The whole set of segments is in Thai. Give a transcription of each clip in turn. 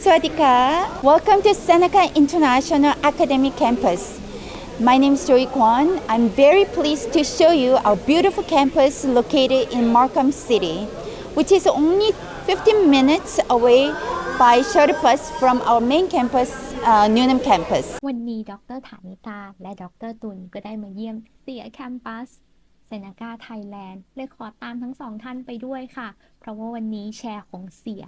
Sawadika. Welcome to Seneca International Academy Campus. My name is Joey Kwan. I'm very pleased to show you our beautiful campus located in Markham City, which is only 15 minutes away by shuttle bus from our main campus, uh, Newnham campus. วันนี้ดรฐานิตา และดรตุลก็ได้มาเยี่ยมเสียแคมปัสเซนากาไทยแลนด์เลยขอตามทั้งสองท่านไปด้วยค่ะ เพราะว่าวันนี้แชร์ของเสีย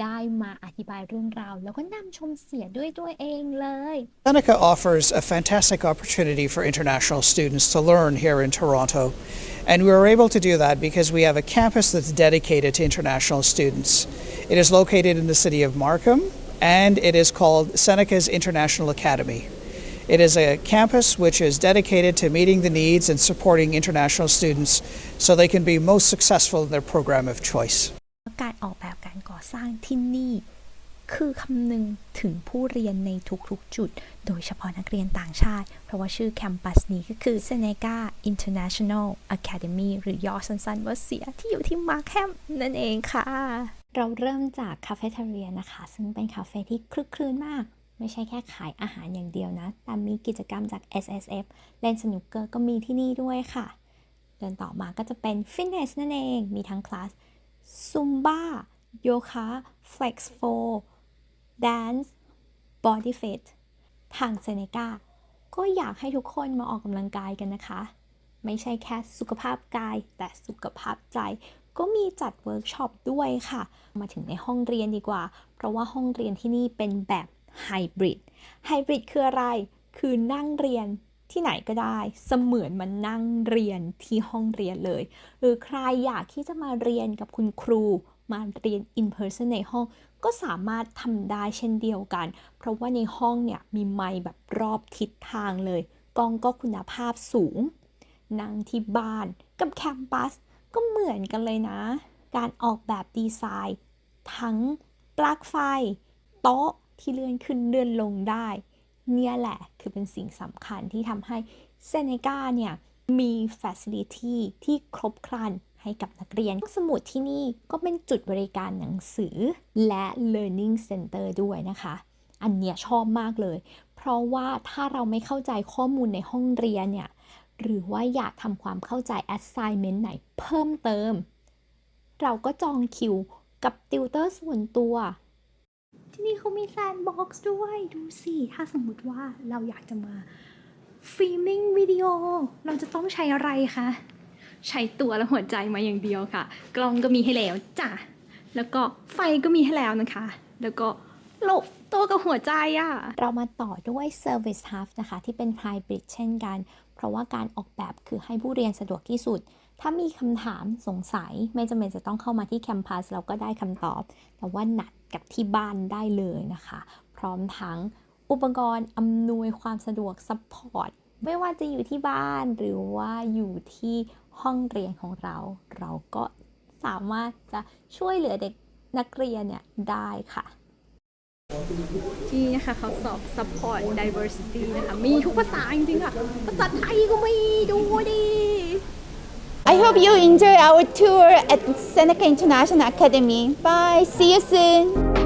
ได้มาอธิบายเรื่องราว แล้วก็นำชมเสียด้วยตัวเองเลย Seneca offers a fantastic opportunity for international students to learn here in Toronto. And we were able to do that because we have a campus that's dedicated to international students. It is located in the city of Markham and it is called Seneca's International Academy. It is a campus which is dedicated to meeting the needs and supporting international students so they can be most successful in their program of choice. ออกแบบการก่อสร้างที่นี่ คือคำนึงถึงผู้เรียนในทุกๆจุด โดยเฉพาะนักเรียนต่างชาติ เพราะว่าชื่อแคมปัสนี้ก็คือ Seneca International Academy หรือย่อสั้นๆว่าเสียที่อยู่ที่มาร์แคมนั่นเองค่ะ เราเริ่มจากคาเฟ่เทเรียนะคะ ซึ่งเป็นคาเฟ่ที่คลึกคลื้นมากไม่ใช่แค่ขายอาหารอย่างเดียวนะ แต่มีกิจกรรมจาก SSF เล่นสนุกเกอร์ก็มีที่นี่ด้วยค่ะ เดินต่อมาก็จะเป็นฟิตเนสนั่นเอง มีทั้งคลาส ซุมบ้า โยคะเฟล็กซ์โฟแดนซ์บอดี้ฟิตทางเซเนกาก็อยากให้ทุกคนมาออกกำลังกายกันนะคะ ไม่ใช่แค่สุขภาพกาย แต่สุขภาพใจ ก็มีจัดเวิร์กช็อปด้วยค่ะ มาถึงในห้องเรียนดีกว่า เพราะว่าห้องเรียนที่นี่เป็นแบบไฮบริดไฮบริดคืออะไร คือนั่งเรียน ที่ไหนก็ได้ เสมือนมันนั่งเรียนที่ห้องเรียนเลย หรือใครอยากที่จะมาเรียนกับคุณครูมาเรียน in person ในห้องก็สามารถทำได้เช่นเดียวกัน เพราะว่าในห้องเนี่ยมีไมค์แบบรอบทิศทางเลย กล้องก็คุณภาพสูง นั่งที่บ้านกับแคมปัสก็เหมือนกันเลยนะ การออกแบบดีไซน์ ทั้งปลั๊กไฟ โต๊ะที่เลื่อนขึ้นเลื่อนลงได้ เนี่ยแหละคือเป็นสิ่งสำคัญที่ทำให้เซเนกาเนี่ยมี Facility ที่ครบครันให้กับนักเรียนสมุดที่นี่ก็เป็นจุดบริการหนังสือและ Learning Center ด้วยนะคะ อันเนี้ยชอบมากเลย เพราะว่าถ้าเราไม่เข้าใจข้อมูลในห้องเรียนเนี่ย หรือว่าอยากทำความเข้าใจ assignment ไหนเพิ่มเติม เราก็จองคิวกับติวเตอร์ส่วนตัว ที่นี่เขามีแซนด์บ็อกซ์ด้วยดูสิ ถ้าสมมุติว่าเราอยากจะมาฟิล์มมิ่งวิดีโอ เราจะต้องใช้อะไรคะ ใช้ตัวและหัวใจมาอย่างเดียวค่ะ กล้องก็มีให้แล้วจ้ะ แล้วก็ไฟก็มีให้แล้วนะคะ แล้วก็โลบตัวกับหัวใจอะเรามาต่อด้วย Service Hub นะคะ ที่เป็น Hybrid เช่นกัน เพราะว่าการออกแบบคือให้ผู้เรียนสะดวกที่สุด ถ้ามีคำถามสงสัยไม่จำเป็นจะต้องเข้ามาที่แคมปัสเราก็ได้คำตอบ แต่ว่านัด กับที่บ้านได้เลยนะคะ พร้อมทั้งอุปกรณ์อำนวยความสะดวกซัพพอร์ตไม่ว่าจะอยู่ที่บ้านหรือว่าอยู่ที่ห้องเรียนของเรา เราก็สามารถจะช่วยเหลือเด็กนักเรียนเนี่ยได้ค่ะที่นี่นะคะเขาสอบ support diversity นะคะ มีทุกภาษาจริงๆค่ะ ภาษาไทยก็มีดูดิ I hope you enjoy our tour at Seneca International Academy. Bye. See you soon.